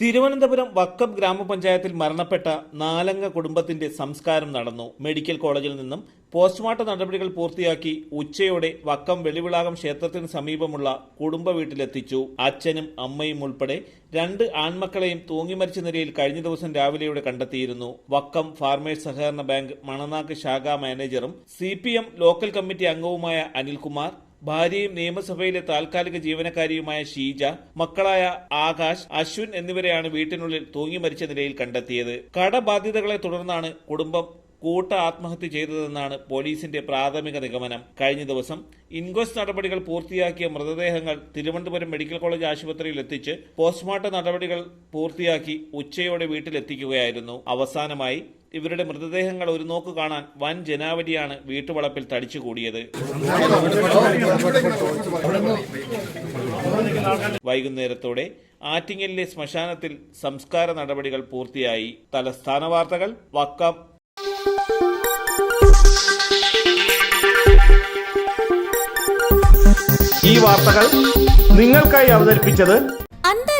തിരുവനന്തപുരം വക്കം ഗ്രാമപഞ്ചായത്തിൽ മരണപ്പെട്ട നാലംഗ കുടുംബത്തിന്റെ സംസ്കാരം നടന്നു. മെഡിക്കൽ കോളേജിൽ നിന്നും പോസ്റ്റ്മോർട്ടം നടപടികൾ പൂർത്തിയാക്കി ഉച്ചയോടെ വക്കം വെളിവിളാകം ക്ഷേത്രത്തിന് സമീപമുള്ള കുടുംബ വീട്ടിലെത്തിച്ചു. അച്ഛനും അമ്മയും ഉൾപ്പെടെ രണ്ട് ആൺമക്കളെയും തൂങ്ങിമരിച്ച നിലയിൽ കഴിഞ്ഞ ദിവസം രാവിലെയോടെ കണ്ടെത്തിയിരുന്നു. വക്കം ഫാർമേഴ്സ് സഹകരണ ബാങ്ക് മണനാക്ക് ശാഖാ മാനേജറും സി ലോക്കൽ കമ്മിറ്റി അംഗവുമായ അനിൽകുമാർ ഭാര്യയും നിയമസഭയിലെ താൽക്കാലിക ജീവനക്കാരിയുമായ ഷീജ മക്കളായ ആകാശ് അശ്വിൻ എന്നിവരെയാണ് വീട്ടിനുള്ളിൽ തൂങ്ങി മരിച്ച നിലയിൽ കണ്ടെത്തിയത്. കടബാധ്യതകളെ തുടർന്നാണ് കുടുംബം കൂട്ട ആത്മഹത്യ ചെയ്തതെന്നാണ് പോലീസിന്റെ പ്രാഥമിക നിഗമനം. കഴിഞ്ഞ ദിവസം ഇൻക്വസ്റ്റ് നടപടികൾ പൂർത്തിയാക്കിയ മൃതദേഹങ്ങൾ തിരുവനന്തപുരം മെഡിക്കൽ കോളേജ് ആശുപത്രിയിൽ എത്തിച്ച് പോസ്റ്റ്മോർട്ടം നടപടികൾ പൂർത്തിയാക്കി ഉച്ചയോടെ വീട്ടിലെത്തിക്കുകയായിരുന്നു. അവസാനമായി ഇവരുടെ മൃതദേഹങ്ങൾ ഒരു നോക്ക് കാണാൻ വൻ ജനാവലിയാണ് വീട്ടുവളപ്പിൽ തടിച്ചുകൂടിയത് വൈകുന്നേരത്തോടെ ആറ്റിങ്ങലിലെ ശ്മശാനത്തിൽ സംസ്കാര നടപടികൾ പൂർത്തിയായി. തലസ്ഥാന വാർത്തകൾ വക്കം. ഈ വാർത്തകൾ നിങ്ങൾക്കായി അവതരിപ്പിച്ചത്